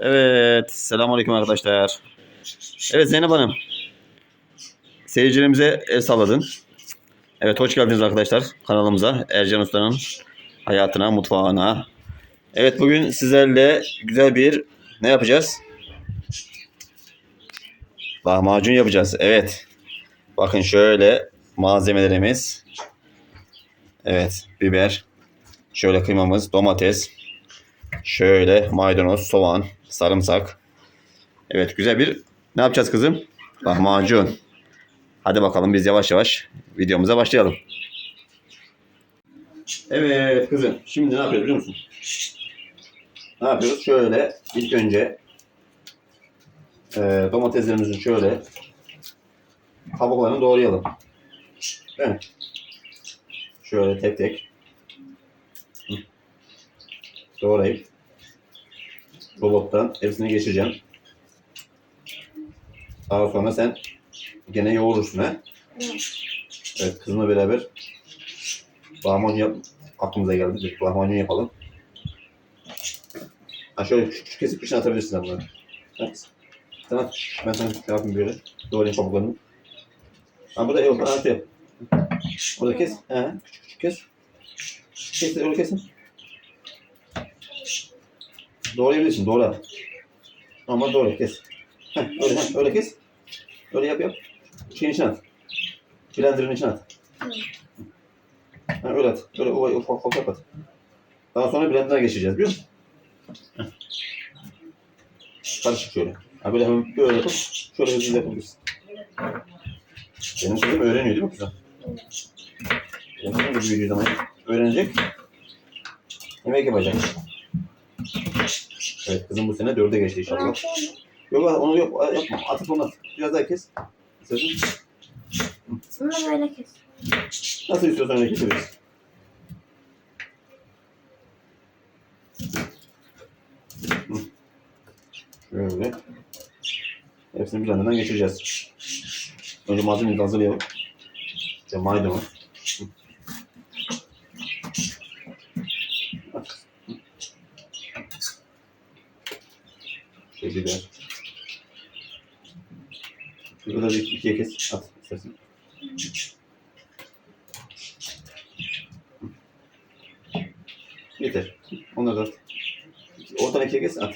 Evet, selamünaleyküm arkadaşlar. Evet Zeynep Hanım. Seyircilerimize el salladın. Evet, hoş geldiniz arkadaşlar kanalımıza. Ercan Usta'nın hayatına, mutfağına. Evet, bugün sizlerle güzel bir ne yapacağız? Lahmacun yapacağız. Evet. Bakın şöyle malzemelerimiz. Evet, biber. Şöyle kıymamız, domates, Şöyle maydanoz, soğan, sarımsak. Evet güzel bir ne yapacağız kızım? Lahmacun. Hadi bakalım biz yavaş yavaş videomuza başlayalım. Evet kızım şimdi ne yapıyoruz biliyor musun? Ne yapıyoruz? Şöyle ilk önce e, domateslerimizin şöyle kabuklarını doğrayalım. Mi? Şöyle tek tek doğrayıp robottan hepsini geçireceğim. Daha sonra sen gene yoğurursun ha. Evet kızımla beraber lahmacun yap aklımıza geldi. Bir lahmacun yapalım. Ha şöyle küçük küçük kesip içine atabilirsin sen bunları. Evet. Tamam. Ben sana şey yapayım böyle. Doğrayayım kabuklarını. Ha burada yok. Ha şey. Orada kes. He. Küçük küçük kes. Kes öyle kesin. Doğrayabilirsin. Doğra. Ama doğru kes. Heh, öyle, heh, öyle kes. Öyle yap yap. Şeyin içine at. Blender'ın içine at. Ha, öyle at. Öyle ufak ufak ufak at. Daha sonra blender'a geçeceğiz biliyor musun? Heh. Karışık şöyle. Ha, böyle hemen böyle yapıp şöyle hızlı yapabilirsin. Benim kızım öğreniyor değil mi kızım? Benim kızım da büyüdüğü zaman öğrenecek. Yemek yapacak. Evet kızım bu sene dörde geçti inşallah. Yok onu yok yapma. Atıp onu at. Biraz daha kes. İstersen. Bunu böyle kes. Nasıl istiyorsan öyle kesebiliriz. Hı. Şöyle. Hepsini bir yandan geçireceğiz. Önce malzemeyi hazırlayalım. İşte maydanoz. Hı. At. Hı. Şey biber. Şurada da bir ikiye kes. At istersen. Yeter. Onları da at. Ortadan ikiye kes at.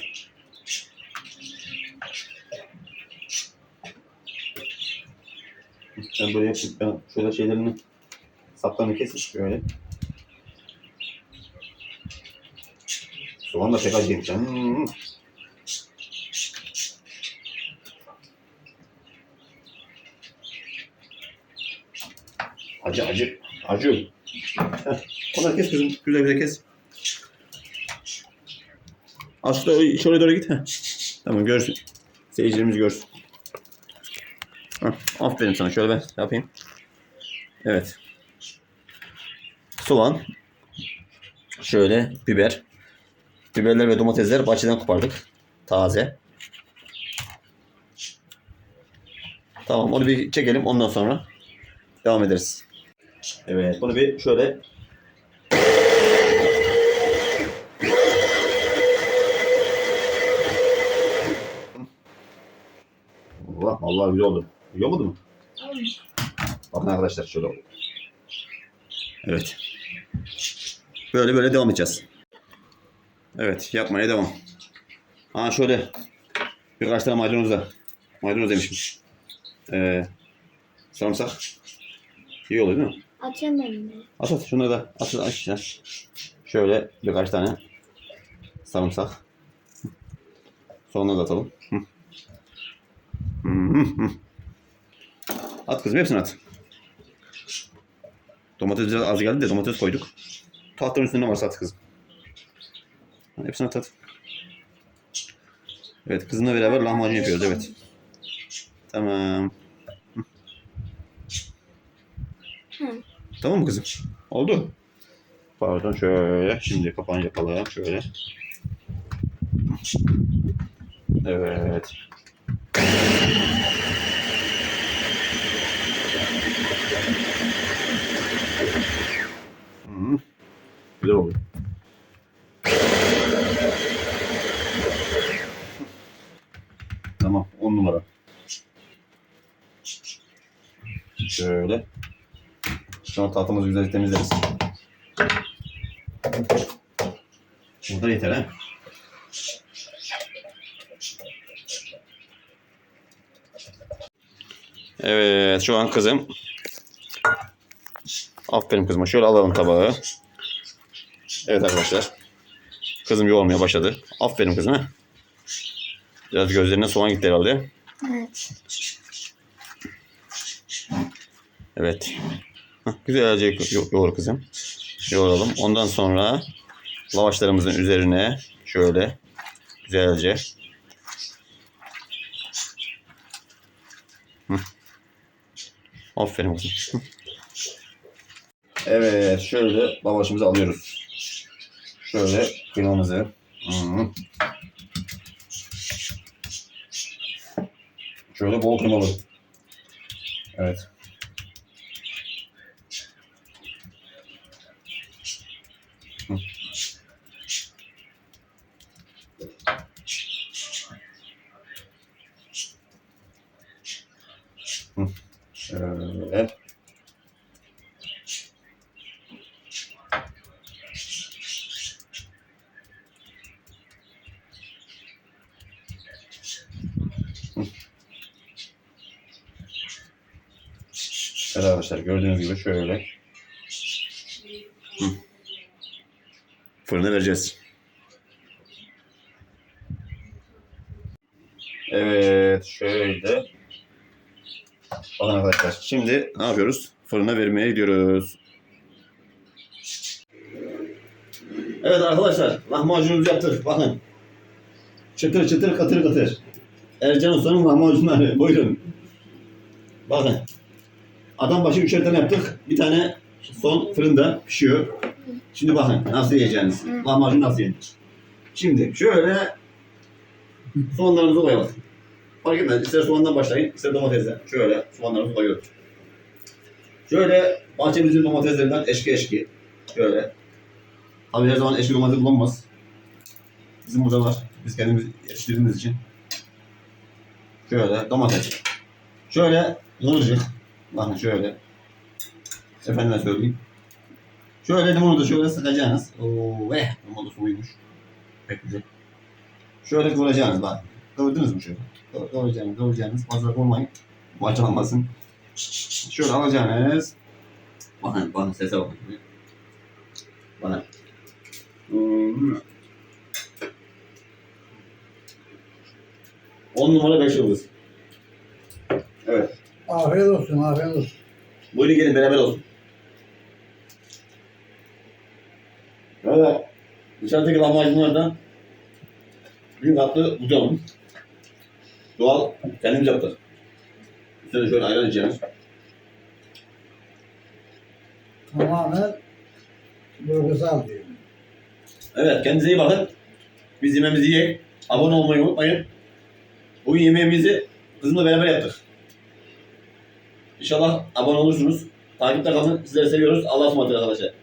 Ben böyle yapayım. Ben şöyle şeylerini saplarını kesin şöyle. Soğan da pek acıymış. Hmm. Acı acı. Acı. Heh. Onları kes kızım. Güzel güzel kes. Aslında şöyle doğru git. Heh. Tamam görsün. Seyircilerimiz görsün. Heh. Aferin sana. Şöyle ben yapayım. Evet. Soğan. Şöyle biber. Biberler ve domatesler bahçeden kopardık. Taze. Tamam onu bir çekelim ondan sonra devam ederiz. Evet bunu bir şöyle Allah Allah güzel oldu. Güzel olmadı mı? Bakın arkadaşlar şöyle oldu. Evet. Böyle böyle devam edeceğiz. Evet yapmaya devam. Ha şöyle birkaç tane maydanoz da maydanoz demişim. Ee, sarımsak. İyi oluyor değil mi? At at şunu da at at işte. Şöyle birkaç tane sarımsak. Sonra da atalım. At kızım hepsini at. Domates biraz az geldi de domates koyduk. Tahtanın üstünde varsa at kızım. Hepsini at at. Evet kızımla beraber lahmacun yapıyoruz evet. Tamam. Hı. Tamam mı kızım? Oldu. Pardon şöyle. Şimdi kapağını yapalım. Şöyle. Evet. Hı. Güzel oldu. Tamam 10 numara. Şöyle. Sonra tahtımızı güzel temizleriz. Burada yeter ha. Evet şu an kızım. Aferin kızıma. Şöyle alalım tabağı. Evet arkadaşlar. Kızım yoğurmaya başladı. Aferin kızıma. Biraz gözlerine soğan gitti herhalde. Evet. Evet. Güzelce yo- yoğur kızım. Yoğuralım. Ondan sonra lavaşlarımızın üzerine şöyle güzelce Hı. Aferin kızım. Evet, şöyle lavaşımızı alıyoruz. Şöyle kıymamızı. Şöyle bol kıymalı. Evet. Şöyle. Evet arkadaşlar gördüğünüz gibi şöyle. Fırına vereceğiz. Evet şöyle. Bakın arkadaşlar şimdi ne yapıyoruz? Fırına vermeye gidiyoruz. Evet arkadaşlar lahmacunumuzu yaptık. Bakın. Çıtır çıtır katır katır. Ercan Usta'nın lahmacunları. Buyurun. Bakın. Adam başı üçer tane yaptık. Bir tane son fırında pişiyor. Şimdi bakın nasıl yiyeceğiniz. Lahmacun nasıl yenir. Şimdi şöyle soğanlarımızı koyalım. Fark etmez. İster soğandan başlayın, ister domatesden. Şöyle soğanlarımızı koyuyoruz. Şöyle bahçemizin domateslerinden eşki eşki. Şöyle. Tabii her zaman eşki domates bulunmaz. Bizim burada var. Biz kendimiz yetiştirdiğimiz için. Şöyle domates. Şöyle kıvırcık. Bakın şöyle. Efendime söyleyeyim. Şöyle limonu da şöyle sıkacaksınız. Oo, eh, limonu da. Pek güzel. Şöyle kıvıracaksınız bak. Kıvırdınız mı şöyle? Kıvır- Kıvıracaksınız, kıvıracaksınız. Fazla olmayın. Parçalanmasın. Şöyle alacaksınız. Bakın, bakın sese bakın. Bakın. Hmm. 10 numara 5 yıldız. Afiyet olsun, afiyet olsun. Buyurun gelin beraber olsun. Evet. Dışarıdaki lahmacunlardan bir katlı bucağım. Doğal kendimiz yaptık. Üstüne şöyle ayran içeceğiz. Tamamen duygusal diyorum. Evet kendinize iyi bakın. Biz yemeğimizi yiyek. Abone olmayı unutmayın. Bugün yemeğimizi kızımla beraber yaptık. İnşallah abone olursunuz. Takipte kalın. Sizleri seviyoruz. Allah'a ısmarladık arkadaşlar.